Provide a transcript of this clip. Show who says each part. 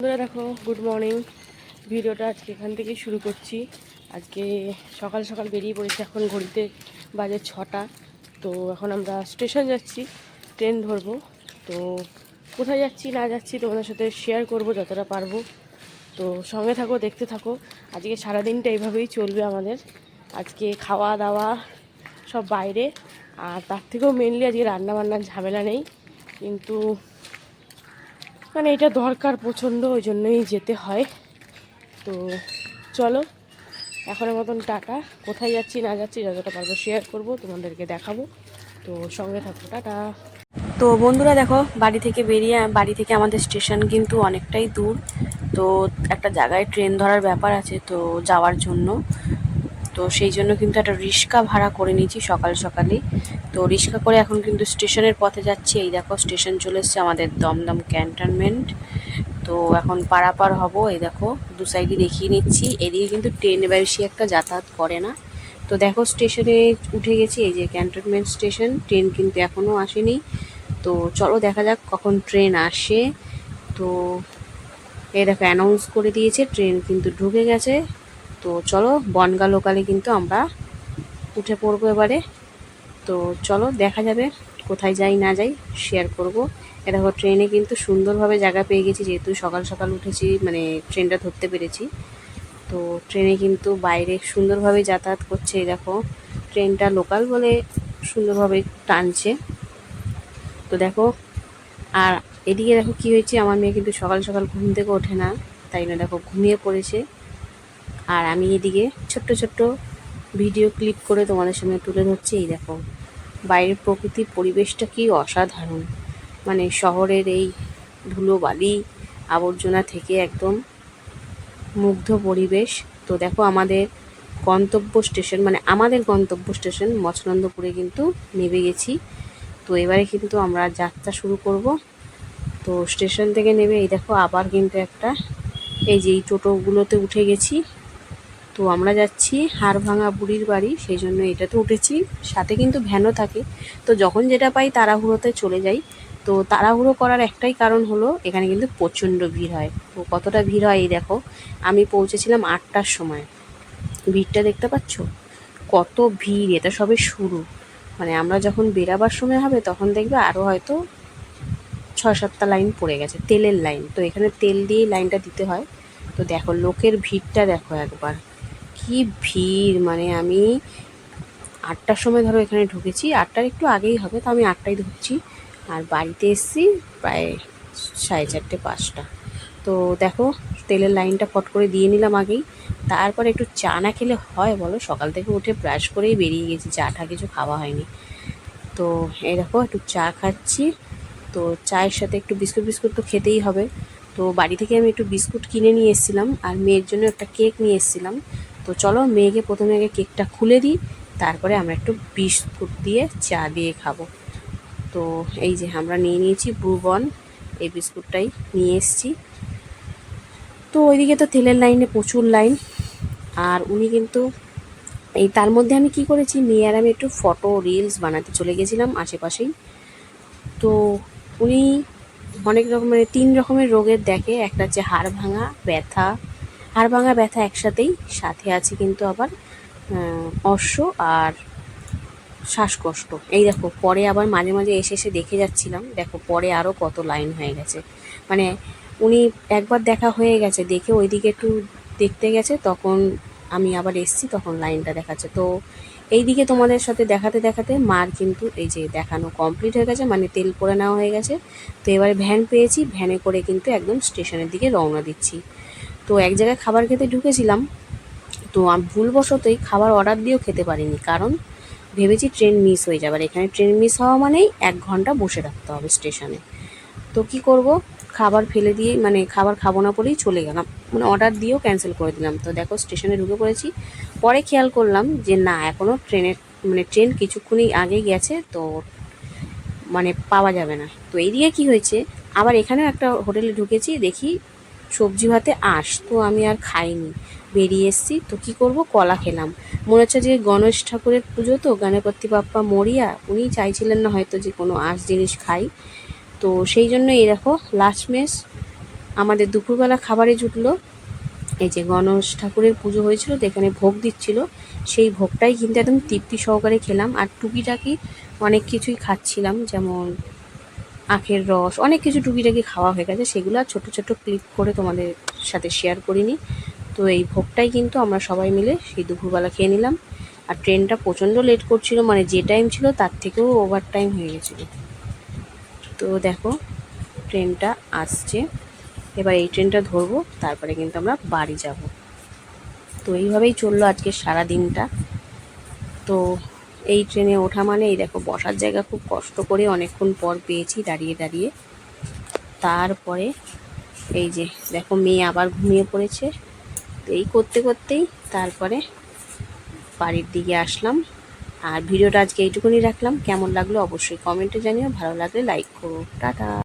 Speaker 1: বন্ধুরা দেখো good morning ভিডিওটা আজকে এখান থেকে শুরু করছি। আজকে সকাল সকাল বেরিয়ে পড়েছি এখন ঘড়িতে বাজে ছটা। তো এখন আমরা স্টেশন যাচ্ছি ট্রেন ধরবো। তো কোথায় যাচ্ছি, না যাচ্ছি তোমাদের সাথে শেয়ার করব যতটা পারব। তো সঙ্গে থাকো, দেখতে থাকো। আজকে সারাদিনটা এইভাবেই চলবে আমাদের। আজকে খাওয়া দাওয়া সব বাইরে। আর তার থেকেও মেনলি আজকে রান্না বান্নার ঝামেলা নেই। কিন্তু মানে এটা দরকার প্রচণ্ড, ওই জন্যই যেতে হয়। তো চলো, এখনের মতন টাটা। কোথায় যাচ্ছি, না যাচ্ছি, যতটা পারব শেয়ার করব, তোমাদেরকে দেখাবো। তো সঙ্গে থাকো, টাটা। তো বন্ধুরা দেখো, বাড়ি থেকে বেরিয়ে, বাড়ি থেকে আমাদের স্টেশন কিন্তু অনেকটাই দূর। তো একটা জায়গায় ট্রেন ধরার ব্যাপার আছে, তো যাওয়ার জন্য। তো সেই জন্য কিন্তু একটা রিক্সা ভাড়া করে নিয়েছি সকাল সকালেই। তো রিক্সা করে এখন কিন্তু স্টেশনের পথে যাচ্ছি। এই দেখো, স্টেশন চলে এসছে আমাদের দমদম ক্যান্টনমেন্ট। তো এখন পারাপার হব, এই দেখো, দু সাইডে দেখিয়ে নিচ্ছি। এদিকে কিন্তু ট্রেন বেশি একটা যাতায়াত করে না। তো দেখো, স্টেশনে উঠে গেছি, এই যে ক্যান্টনমেন্ট স্টেশন। ট্রেন কিন্তু এখনও আসেনি। তো চলো দেখা যাক কখন ট্রেন আসে। তো এই দেখো অ্যানাউন্স করে দিয়েছে, ট্রেন কিন্তু ঢুকে গেছে। তো চলো, বনগা লোকালে কিন্তু আমরা উঠে পড়ব এবারে। তো চলো দেখা যাবে, কোথায় যাই না যাই শেয়ার করব। এ দেখো ট্রেনে কিন্তু সুন্দরভাবে জায়গা পেয়ে গেছি, যেহেতু সকাল সকাল উঠেছি মানে ট্রেনটা ধরতে পেরেছি। তো ট্রেনে কিন্তু বাইরে সুন্দরভাবে যাতায়াত করছে দেখো। ট্রেনটা লোকাল বলে সুন্দরভাবে টানছে। তো দেখো, আর এদিকে দেখো কি হয়েছে, আমার মেয়ে কিন্তু সকাল সকাল ঘুম থেকে ওঠে না, তাই না দেখো ঘুমিয়ে পড়েছে। আর আমি এদিকে ছোট্ট ছোট্ট ভিডিও ক্লিপ করে তোমাদের সামনে তুলে ধরছি, এই দেখো। বাইরের প্রকৃতির পরিবেশটা কি অসাধারণ। মানে শহরের এই ধুলো বালি, আবর্জনা থেকে একদম মুগ্ধ পরিবেশ। তো দেখো আমাদের গন্তব্য স্টেশন মানে আমাদের গন্তব্য স্টেশন, মচনন্দপুরে কিন্তু নেমে গেছি। তো এবারে কিন্তু আমরা যাত্রা শুরু করব। তো স্টেশন থেকে নেমে এই দেখো আবার কিন্তু একটা, এই যে এই টোটোগুলোতে উঠে গেছি। তো আমরা যাচ্ছি হাড়ভাঙা বুড়ির বাড়ি, সেই জন্য এটাতে উঠেছি। সাথে কিন্তু ভ্যানও থাকে। তো যখন যেটা পাই তাড়াহুড়োতে চলে যাই। তো তাড়াহুড়ো করার একটাই কারণ হলো, এখানে কিন্তু প্রচণ্ড ভিড় হয়। তো কতটা ভিড় হয় এই দেখো, আমি পৌঁছেছিলাম আটটার সময়। ভিড়টা দেখতে পাচ্ছ? কত ভিড়, এটা সবে শুরু। মানে আমরা যখন বেরাবার সময় হবে, তখন দেখবে আরও হয়তো ছয় সাতটা লাইন পড়ে গেছে, তেলের লাইন। তো এখানে তেল দিয়েই লাইনটা দিতে হয়। তো দেখো, লোকের ভিড়টা দেখো একবার। কি ভিড় মানে আমি আটটার সময় ধরো এখানে ঢুকেছি, আটটার একটু আগেই হবে, তো আমি আটটায় ঢুকছি, আর বাড়িতে এসছি প্রায় সাড়ে চারটে, পাঁচটা। তো দেখো, তেলের লাইনটা ফট করে দিয়ে নিলাম আগেই, তারপর একটু চা না খেলে হয় বলো, সকাল থেকে উঠে ব্রাশ করেই বেরিয়ে গেছি চাটা কিছু খাওয়া হয়নি। তো দেখো, একটু চা খাচ্ছি, তো চায়ের সাথে একটু বিস্কুট বিস্কুট তো খেতেই হবে। তো বাড়ি থেকে আমি একটু বিস্কুট কিনে নিয়ে এসেছিলাম, আর মেয়ের জন্য একটা কেক নিয়ে এসেছিলাম। তো চলো মেয়েকে প্রথমে আগে কেকটা খুলে দিই, তারপরে আমরা একটু বিস্কুট দিয়ে চা দিয়ে খাব। তো এই যে আমরা নিয়ে নিয়েছি ব্রুবন, এই বিস্কুটটাই নিয়ে এসেছি। তো ওইদিকে তো তেলের লাইনে প্রচুর লাইন, আর উনি কিন্তু এই তার মধ্যে আমি কি করেছি, মেয়ে আর আমি একটু ফটো, রিলস বানাতে চলে গেছিলাম আশেপাশেই। তো উনি অনেক রকমের, তিন রকমের রোগের দেখে, একটা হচ্ছে হাড় ভাঙা, ব্যথা হাড় ভাঙা ব্যথা একসাথেই সাথে আছে কিন্তু আবার অশ্ব আর শ্বাসকষ্ট। এই দেখো, পরে আবার মাঝে মাঝে এসে এসে দেখে যাচ্ছিলাম। দেখো, পরে আরও কত লাইন হয়ে গেছে। মানে উনি একবার দেখা হয়ে গেছে, দেখে ওইদিকে একটু দেখতে গেছে, তখন আমি আবার এসছি, তখন লাইনটা দেখাচ্ছে। তো এইদিকে তোমাদের সাথে দেখাতে দেখাতে মার কিন্তু এই যে দেখানো কমপ্লিট হয়ে গেছে মানে তেল পরে নেওয়া হয়ে গেছে। তো এবারে ভ্যান পেয়েছি, ভ্যানে করে কিন্তু একদম স্টেশনের দিকে রওনা দিচ্ছি। তো এক জায়গায় খাবার খেতে ঢুকেছিলাম, তো আমি ভুলবশতই খাবার অর্ডার দিয়েও খেতে পারিনি, কারণ ভেবেছি ট্রেন মিস হয়ে যাবে। আর এখানে ট্রেন মিস হওয়া মানেই এক ঘণ্টা বসে থাকতে হবে স্টেশনে তো কি করব? খাবার ফেলে দিয়ে মানে খাবার খাব না বলেই চলে গেলাম। মানে অর্ডার দিয়েও ক্যান্সেল করে দিলাম। তো দেখো স্টেশনে ঢুকে পড়েছি। পরে খেয়াল করলাম যে না এখনও ট্রেনের মানে ট্রেন কিছুক্ষণই আগে গেছে, তো মানে পাওয়া যাবে না। তো এইদিকে কি হয়েছে? আবার এখানেও একটা হোটেলে ঢুকেছি, দেখি সবজি ভাতে আস তো আমি আর খাইনি। বেরিয়ে এসেছি, তো কি করব? কলা খেলাম। মনে হচ্ছে যে গণেশ ঠাকুরের পুজো তো, গণপতি বাপ্পা মরিয়া উনি চাইছিলেন না হয়তো যে কোনো আঁশ জিনিস খাই। তো সেই জন্য এই দেখো, লাস্ট মেস, আমাদের দুপুরবেলা খাবারে জুটলো। এই যে গণেশ ঠাকুরের পুজো হয়েছিল, তো এখানে ভোগ দিচ্ছিল। সেই ভোগটাই কিন্তু একদম তৃপ্তি সহকারে খেলাম। আর টুকিটাকি অনেক কিছুই খাচ্ছিলাম, যেমন আখের রস, অনেক কিছু টুকিটাকি খাওয়া হয়ে গেছে। সেগুলো আর ছোটো ছোটো ক্লিপ করে তোমাদের সাথে শেয়ার করিনি। তো এই ভোগটাই কিন্তু আমরা সবাই মিলে সেই দুপুরবেলা খেয়ে নিলাম। আর ট্রেনটা প্রচণ্ড লেট করছিল মানে যে টাইম ছিল তার থেকেও ওভার টাইম হয়ে গেছিল। তো দেখো ট্রেনটা আসছে। এবার এই ট্রেনটা ধরবো, তারপরে কিন্তু আমরা বাড়ি যাব। তো এইভাবেই চলল আজকে সারা দিনটা তো এই ট্রেনে ওঠা মানে এই দেখো, বসার জায়গা খুব কষ্ট করে অনেকক্ষণ পর পেয়েছি দাঁড়িয়ে দাঁড়িয়ে। তারপরে এই যে, দেখো মেয়ে আবার ঘুমিয়ে পড়েছে। এই করতে করতেই তারপরে বাড়ির দিকে আসলাম। আর ভিডিওটা আজকে এইটুকুনি রাখলাম। কেমন লাগল অবশ্যই কমেন্টে জানিও। ভালো লাগলে লাইক করো। টাটা।